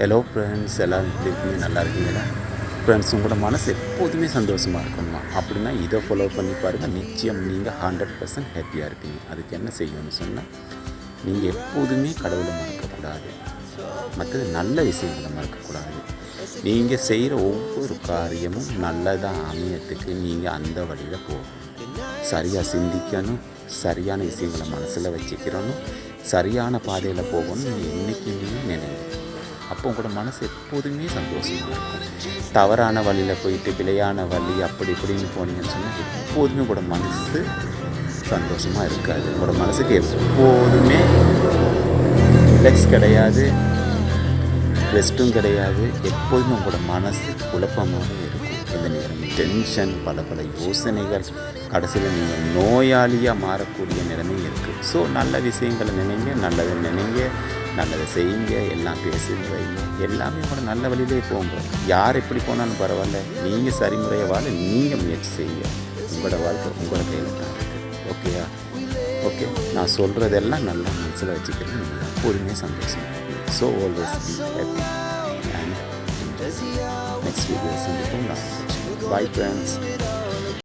Hello friends எல்லோரும் எப்படி இருக்கீங்க? நல்லா இருக்கீங்களா? ஃப்ரெண்ட்ஸ் உங்களோட மனசு எப்போதுமே சந்தோஷமாக இருக்கணுமா? அப்படின்னா இதை ஃபாலோ பண்ணி பாருங்கள் நிச்சயம் நீங்கள் ஹண்ட்ரட் பர்சன்ட் ஹாப்பியாக இருப்பீங்க. அதுக்கு என்ன செய்யணும்னு சொன்னால் நீங்கள் எப்போதுமே கடவுளை மறக்கக்கூடாது. மற்றது நல்ல விஷயங்களை மறக்கக்கூடாது. நீங்கள் செய்கிற ஒவ்வொரு காரியமும் நல்லதாக அமையத்துக்கு நீங்கள் அந்த வழியில் போகணும். சரியாக சிந்திக்கணும். சரியான விஷயங்களை மனசில் வச்சுக்கிறணும். சரியான பாதையில் போகணும்னு நீங்கள் என்றைக்குமே நினைங்க. அப்போ உங்களோட மனசு எப்போதுமே சந்தோஷமாக இருக்கும். தவறான வழியில் போயிட்டு விலையான வழி அப்படி இப்படின்னு போனீங்கன்னு சொன்னால் எப்போதுமே உங்களோட மனசு சந்தோஷமாக இருக்காது. உங்களோட மனசுக்கு எப்போதுமே ரிலாக்ஸ் கிடையாது ரெஸ்ட்டும் கிடையாது. எப்போதுமே உங்களோட மனசு குழப்பமாக இருக்கும். இந்த நேரம் டென்ஷன் பல பல யோசனைகள் கடைசியில் நீங்கள் நோயாளியாக மாறக்கூடிய நிலைமை இருக்குது ஸோ நல்ல விஷயங்களை நினைங்க நல்லதை நினைங்க. நல்லதை செய்யுங்க எல்லாம் பேசுங்க எல்லாமே கூட நல்ல வழியிலே போங்க யார் எப்படி போனாலும் பரவாயில்ல. நீங்கள் சரிமுறையை வாழ நீங்கள் முயற்சி செய்யுங்க. உங்களோட வாழ்க்கை உங்களோட கையில் தான் இருக்குது ஓகேயா ஓகே நான் சொல்கிறதெல்லாம் நல்லா மனசில் வச்சுக்கிறது நீங்கள் எப்போதுமே so always be happy and next video சந்திப்போம். நான் பாய் ஃப்ரெண்ட்ஸ்